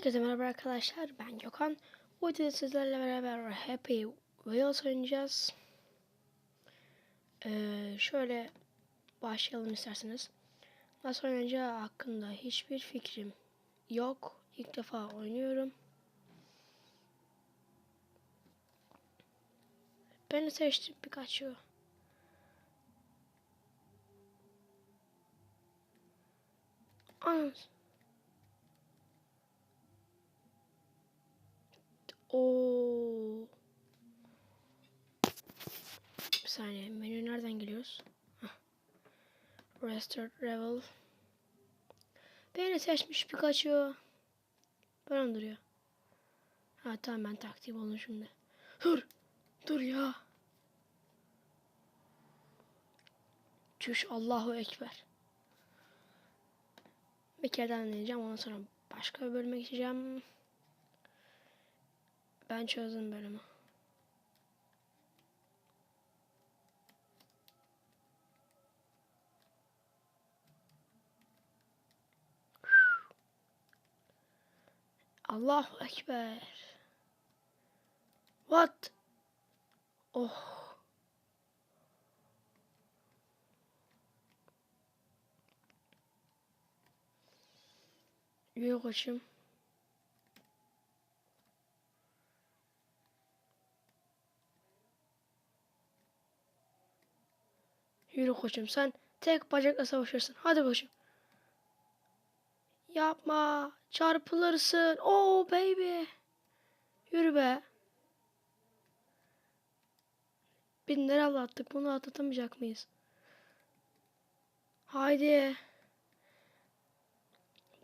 Herkese merhaba arkadaşlar. Ben Gökhan. Bu videoda sizlerle beraber Happy Wheels oynayacağız. Ee, şöyle başlayalım isterseniz. Nasıl oynayacağı hakkında hiçbir fikrim yok. İlk defa oynuyorum. Beni seçtim Pikachu. Anam. Oo. Bir saniye. Menü nereden geliyoruz? Hah. Level. Beni seçmiş Pikachu. Böyle duruyor. Ha tamam ben taktiği buldum şimdi. Dur. Dur ya. Çüş Allahu Ekber. Bir kere deneyeceğim. Ondan sonra başka bir bölüme geçeceğim. Ben çözdüm bölümü. Allahu Ekber. What? Oh. Yürü koçum. Yürü koçum sen tek bacakla savaşırsın. Hadi koçum. Yapma. Çarpılırsın. Oh baby. Yürü be. Binleri atlattık. Bunu atlatamayacak mıyız? Haydi.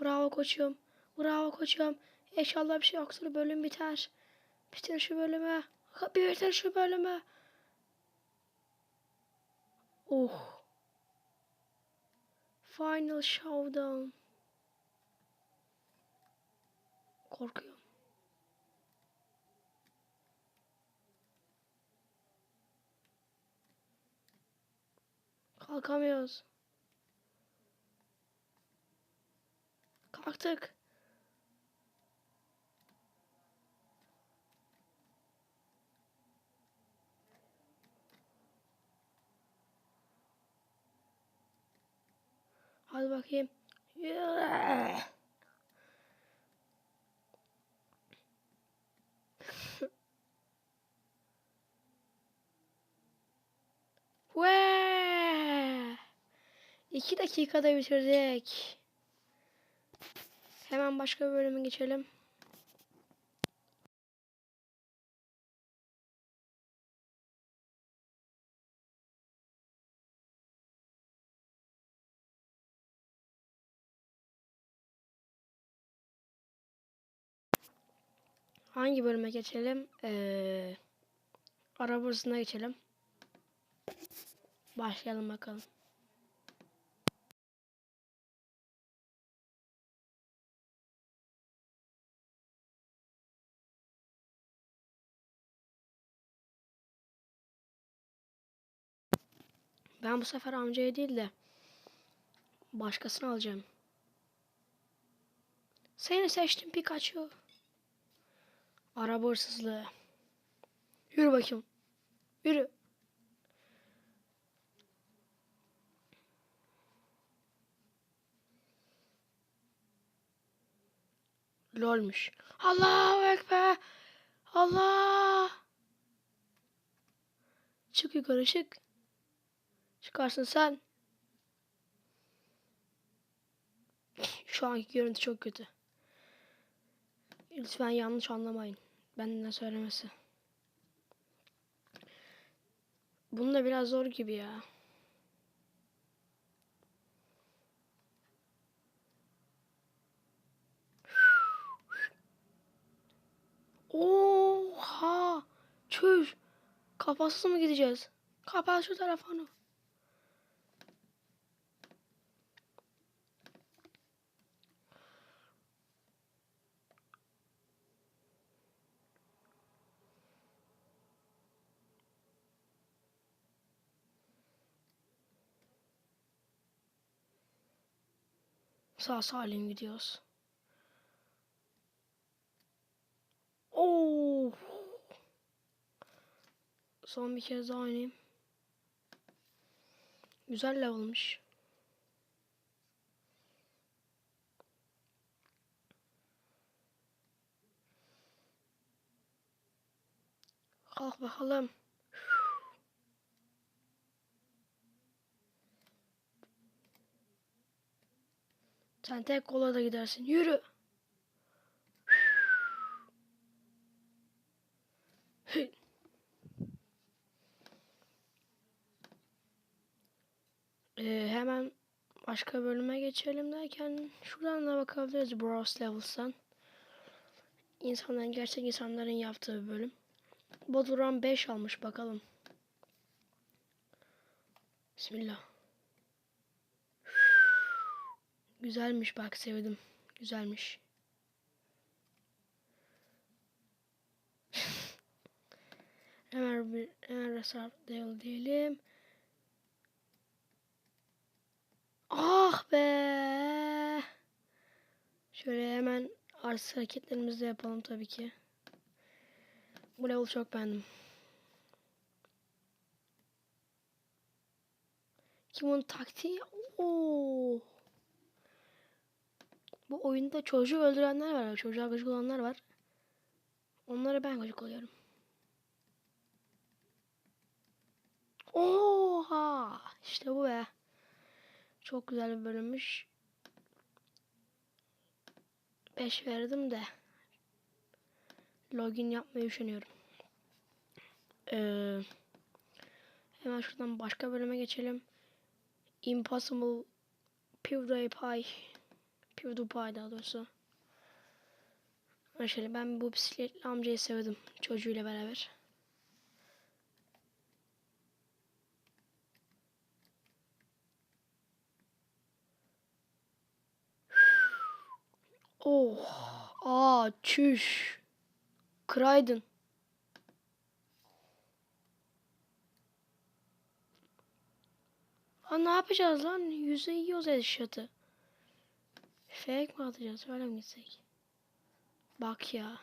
Bravo koçum. Bravo koçum. İnşallah bir şey yoksa bölüm biter. Bitir şu bölümü. Bitir şu bölümü. Oh. Final showdown. Korkuyorum. Kalkamıyoruz. Kalktık. Hadi bakayım. Ve iki dakikada bitirdik. Hemen başka bir bölüme geçelim. Hangi bölüme geçelim? Ee, araba geçelim. Başlayalım bakalım. Ben bu sefer amcaya değil de başkasını alacağım. Seni seçtim Pikachu. Araba hırsızlığı. Yürü bakayım. Yürü. Lolmuş. Allahu Ekber. Allah. Çık yukarı çık. Çıkarsın sen. Şu anki görüntü çok kötü. Lütfen yanlış anlamayın. Benden söylemesi. Bunu da biraz zor gibi ya. Oha! Çüş! Kafasız mı gideceğiz? Kapat şu telefonu. Sağ salim gidiyoruz. Oo. Son bir kez daha oynayayım. Güzel level'mış. Kalk bakalım. Sen tek kola da gidersin. Yürü. Ee, hemen başka bölüme geçelim derken şuradan da bakabiliriz Bros Levels'tan. İnsanların gerçek insanların yaptığı bölüm. Boduran 5 almış bakalım. Bismillah. Güzelmiş bak sevdim. Güzelmiş. hemen bir hemen restart değil diyelim. Ah be. Şöyle hemen artist hareketlerimizi de yapalım tabii ki. Bu level çok beğendim. Kim onun taktiği? Oo. Bu oyunda çocuğu öldürenler var. Çocuğa gıcık olanlar var. Onlara ben gıcık oluyorum. Oha! İşte bu be. Çok güzel bir bölümmüş. 5 verdim de. Login yapmayı düşünüyorum. Ee, hemen şuradan başka bölüme geçelim. Impossible PewDiePie PewDiePie daha doğrusu. Şöyle ben bu bisikletli amcayı sevdim. Çocuğuyla beraber. Oh. Aa çüş. Kıraydın. Aa ne yapacağız lan? Yüze yiyoruz eşyatı. Fake mi atacağız? Öyle mi gitsek? Bak ya.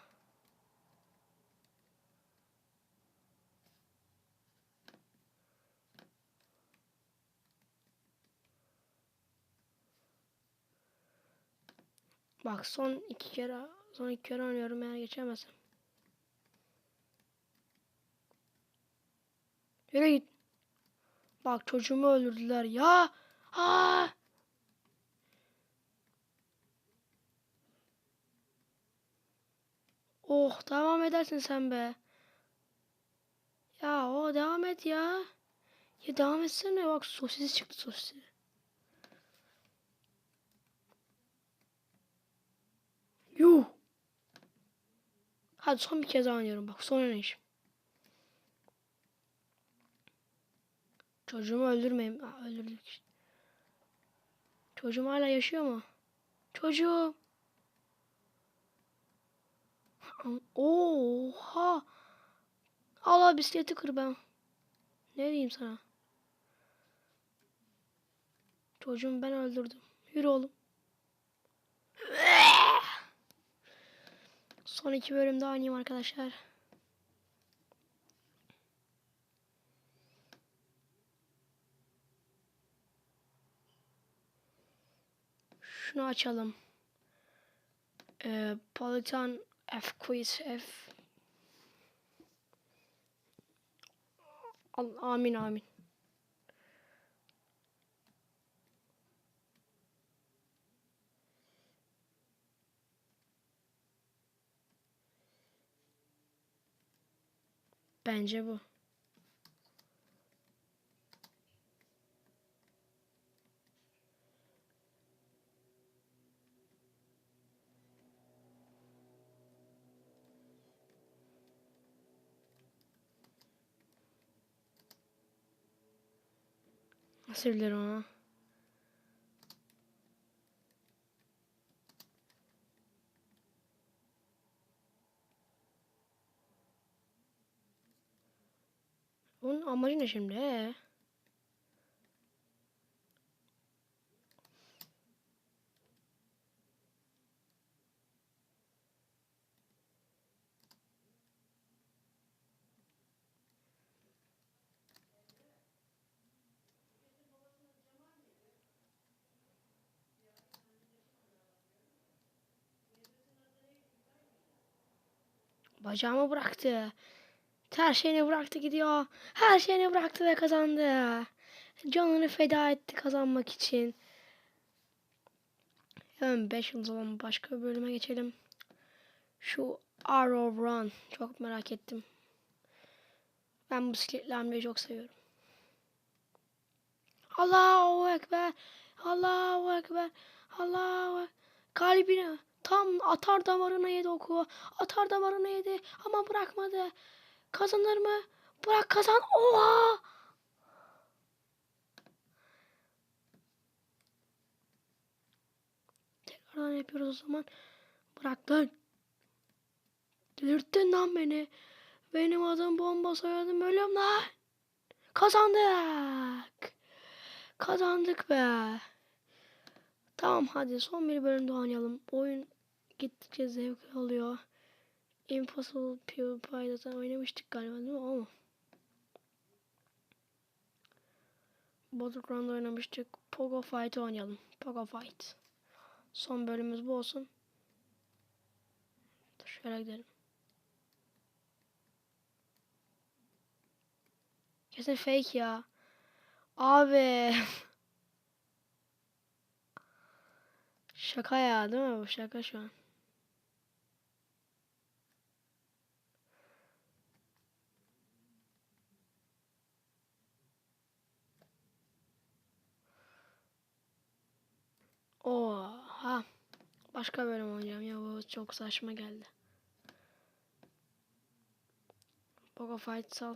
Bak son iki kere son iki kere oynuyorum eğer geçemezsem. Yürü git. Bak çocuğumu öldürdüler ya. Aa! Oh devam edersin sen be. Ya o devam et ya. Ya devam etsene bak sosis çıktı sosis. Yuh. Hadi son bir kez daha oynuyorum bak son oynayışım. Çocuğumu öldürmeyeyim. Aa, öldürdük. Çocuğum hala yaşıyor mu? Çocuğum. Oha. Allah bisikleti kır ben. Ne diyeyim sana? Çocuğumu ben öldürdüm. Yürü oğlum. Son iki bölümde oynayayım arkadaşlar. Şunu açalım. Ee, Politan F quiz F. Amin amin. Bence bu. Nasıl bilirim ama? Bunun amacı ne şimdi? Ee? Bacağımı bıraktı. Her şeyini bıraktı gidiyor. Her şeyini bıraktı ve kazandı. Canını feda etti kazanmak için. Hemen 5 yıldız olan başka bir bölüme geçelim. Şu Arrow Run. Çok merak ettim. Ben bisikletli hamleyi çok seviyorum. Allahu Ekber. Allahu Ekber. Allahu Ekber. Kalbine tam atar damarına yedi oku. Atar damarına yedi ama bırakmadı. Kazanır mı? Bırak kazan. Oha! Tekrardan yapıyoruz o zaman. Bırak lan. Delirttin lan beni. Benim adım bomba soyadım ölüm lan. Kazandık. Kazandık be. Tamam hadi son bir bölümde oynayalım. Oyun gittikçe zevk alıyor. Impossible PewDiePie zaten oynamıştık galiba değil mi? Ama. Battleground oynamıştık. Pogo Fight oynayalım. Pogo Fight. Son bölümümüz bu olsun. Dur şöyle gidelim. Kesin fake ya. Abi. Şaka ya değil mi bu? Şaka şu an. Oha. Başka bölüm oynayacağım ya bu çok saçma geldi. Pogo Fight sal.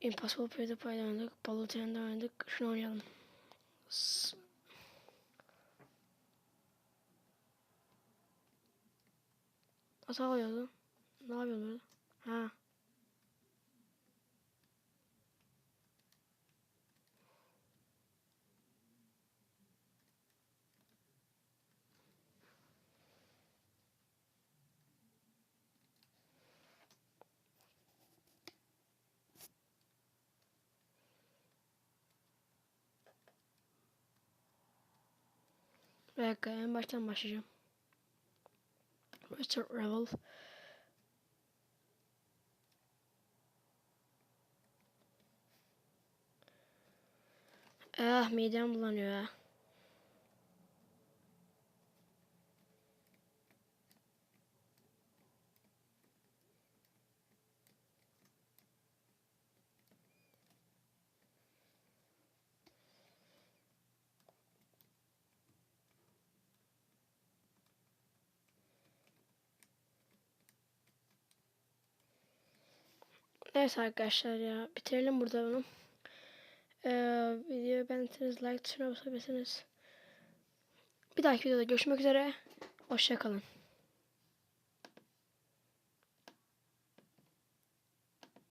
Impossible PewDiePie'de oynadık. Battlefields'de oynadık. Şunu oynayalım. S- Nasıl alıyordu? Ne yapıyordu? Ha. Bir dakika en baştan başlayacağım. Restart Revel. Ah midem bulanıyor. Neyse arkadaşlar ya bitirelim burada bunu. Ee, videoyu beğendiyseniz like tuşuna basabilirsiniz. Bir dahaki videoda görüşmek üzere. Hoşçakalın.